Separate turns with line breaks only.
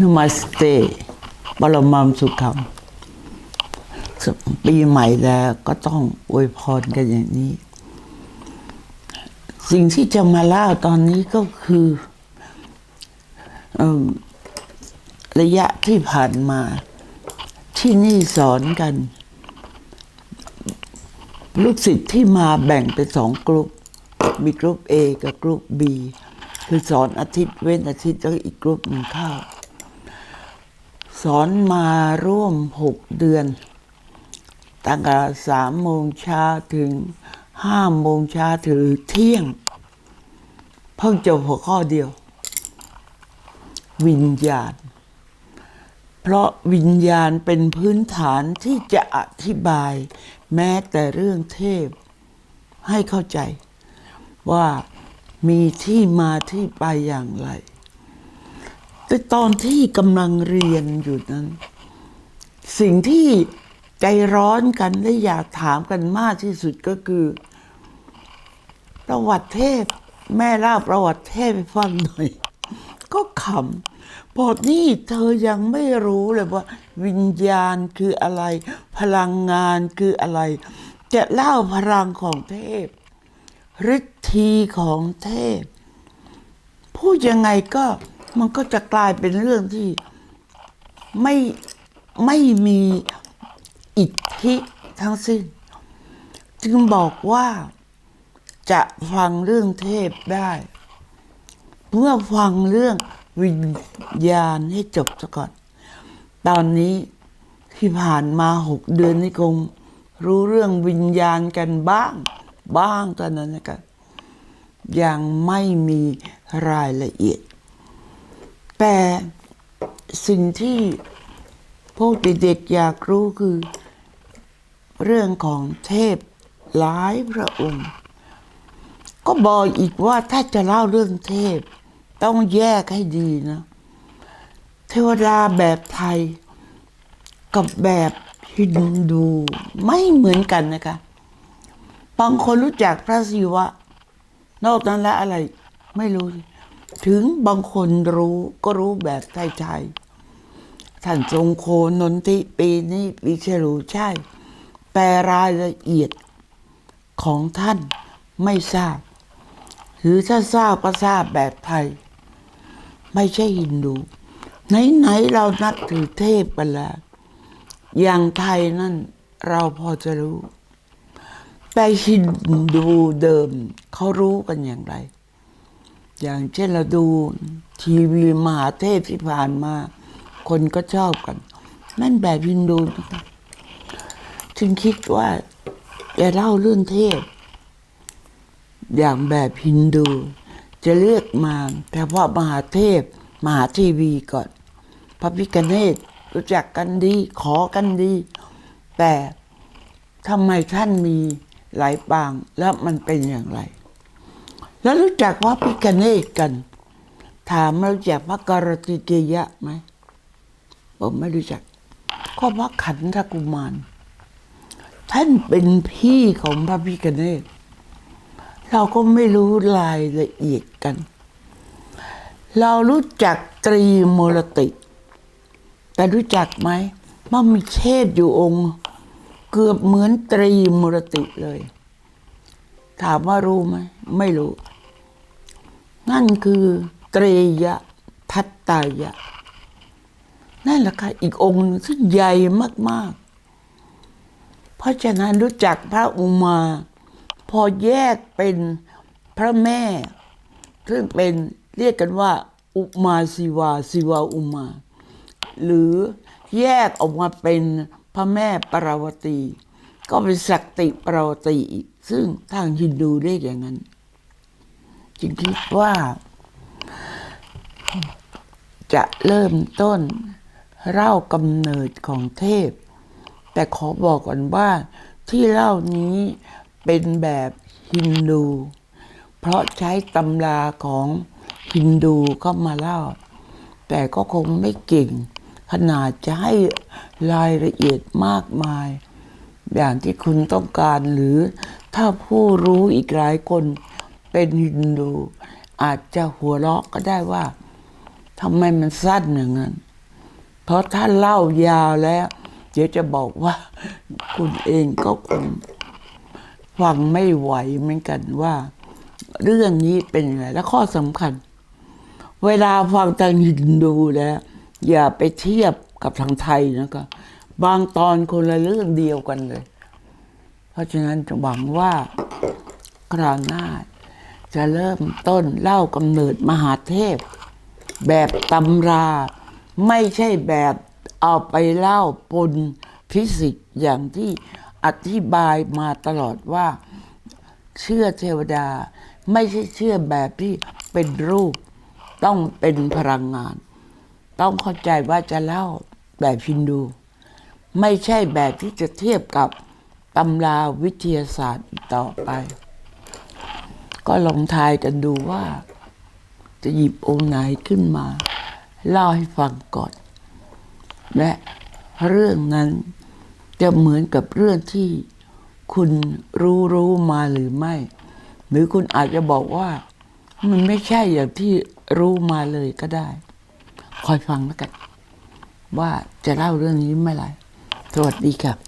นมัสเตบรมัมสุขัมปีใหม่แล้วก็ต้องอวยพรกันอย่างนี้ สิ่งที่จะมาเล่าตอนนี้ก็คืออระยะที่ผ่านมา ที่นี่สอนกัน ลูกศิษย์ที่มาแบ่งเป็นสองกลุ่มมีกลุ่ม A กับกลุ่ม B คือสอนอาทิตย์เว้นอาทิตย์แล้วอีกกลุ่มหนึ่งเข้า สอนมาร่วมหกเดือน ตั้งแต่สามโมงเช้าถึงห้าโมงเช้าถึงเที่ยง เพิ่งจบหัวข้อเดียว วิญญาณ เพราะวิญญาณเป็นพื้นฐานที่จะอธิบาย แม้แต่เรื่องเทพ ให้เข้าใจว่ามีที่มาที่ไปอย่างไร แต่ตอนที่กำลังเรียนอยู่นั้น สิ่งที่ใจร้อนกันและอยากถามกันมากที่สุดก็คือ ประวัติเทพ แม่เล่าประวัติเทพให้ฟังหน่อย ก็ขำพอนี่เธอยังไม่รู้เลยว่า วิญญาณคืออะไร พลังงานคืออะไร จะเล่าพลังของเทพฤทธีของเทพ พูดยังไงก็ มันก็จะกลายเป็นเรื่องที่ไม่ไม่มีอิทธิทั้งสิ้น จึงบอกว่าจะฟังเรื่องเทพได้ เมื่อฟังเรื่องวิญญาณให้จบซะก่อน ตอนนี้ที่ผ่านมาหกเดือนนี่คงรู้เรื่องวิญญาณกันบ้าง บ้างตอนนั้นนะครับยังไม่มีรายละเอียด แต่สิ่งที่พวกเด็กๆอยากรู้คือ เรื่องของเทพหลายพระองค์ ก็บอกอีกว่าถ้าจะเล่าเรื่องเทพ ต้องแยกให้ดีนะ เทวดาแบบไทย กับแบบฮินดูไม่เหมือนกันนะคะ บางคนรู้จักพระศิวะ นอกนั้นแล้วอะไรไม่รู้ ถึงบางคนรู้ก็รู้แบบไทยๆท่านทรงโคนนทิปีนี้ปีฉลูใช่ แต่รายละเอียดของท่านไม่ทราบ หรือถ้าทราบก็ทราบแบบไทย ไม่ใช่ฮินดูไหนๆเรานับถือเทพกันแล้วอย่างไทยนั่นเราพอจะรู้ แต่ฮินดูเดิมเขารู้กันอย่างไร อย่างเช่นเราดูทีวีมหาเทพที่ผ่านมา คนก็ชอบกัน นั่นแบบฮินดูนะครับจึงคิดว่าจะเล่าเรื่องเทพ อย่างแบบฮินดู จะเลือกมาเฉพาะมหาเทพมหาทีวีก่อน พระพิคเนตรู้จักกันดี ขอกันดี แต่ทำไมท่านมีหลายปาง แล้วมันเป็นอย่างไร แล้วรู้จักพระพิคเนตกัน ถามเรารู้จักพระกรติเกยะไหมผมไม่รู้จักก็พระขันธกุมาร ท่านเป็นพี่ของพระพิคเนตเราก็ไม่รู้รายละเอียดกัน เรารู้จักตรีมูลติ แต่รู้จักไหมว่ามีเทพอยู่องค์ เกือบเหมือนตรีมูลติเลย ถามว่ารู้ไหม ไม่รู้ นั่นคือเตรยะทัตตายะ นั่นแหละค่ะอีกองค์หนึ่งซึ่งใหญ่มาก ๆ เพราะฉะนั้นรู้จักพระอุมา พอแยกเป็นพระแม่ ซึ่งเป็นเรียกกันว่า อุมาศิวาศิวาอุมา หรือแยกออกมาเป็นพระแม่ปราวตี ก็เป็นศักติปราวตีอีกซึ่งทางฮินดูเรียกอย่างนั้น จึงคิดว่า จะเริ่มต้นเล่ากำเนิดของเทพ แต่ขอบอกก่อนว่าที่เล่านี้เป็นแบบฮินดู เพราะใช้ตำราของฮินดูเข้ามาเล่า แต่ก็คงไม่เก่ง ขนาดจะให้รายละเอียดมากมาย อย่างที่คุณต้องการหรือถ้าผู้รู้อีกหลายคน เป็นฮินดู อาจจะหัวเราะก็ได้ว่าทำไมมันสั้นอย่างนั้น เพราะถ้าเล่ายาวแล้ว เดี๋ยวจะบอกว่า คุณเองก็คงฟังไม่ไหวเหมือนกันว่า เรื่องนี้เป็นยังไงและข้อสำคัญ เวลาฟังทางฮินดูแล้ว อย่าไปเทียบกับทางไทยนะคะบางตอนคนละเรื่องเดียวกันเลย เพราะฉะนั้นหวังว่าคราวหน้า จะเริ่มต้นเล่ากำเนิดมหาเทพ แบบตำรา ไม่ใช่แบบเอาไปเล่าปนฟิสิกส์อย่างที่อธิบายมาตลอดว่า เชื่อเทวดา ไม่ใช่เชื่อแบบที่เป็นรูป ต้องเป็นพลังงาน ต้องเข้าใจว่าจะเล่าแบบฮินดู ไม่ใช่แบบที่จะเทียบกับตำราวิทยาศาสตร์ต่อไป ก็ลองทายกันดูว่า จะหยิบองค์ไหนขึ้นมา เล่าให้ฟังก่อน และเรื่องนั้นจะเหมือนกับเรื่องที่คุณรู้รู้มาหรือไม่ หรือคุณอาจจะบอกว่า มันไม่ใช่อย่างที่รู้มาเลยก็ได้ คอยฟังแล้วกัน ว่าจะเล่าเรื่องนี้เมื่อไหร่สวัสดีครับ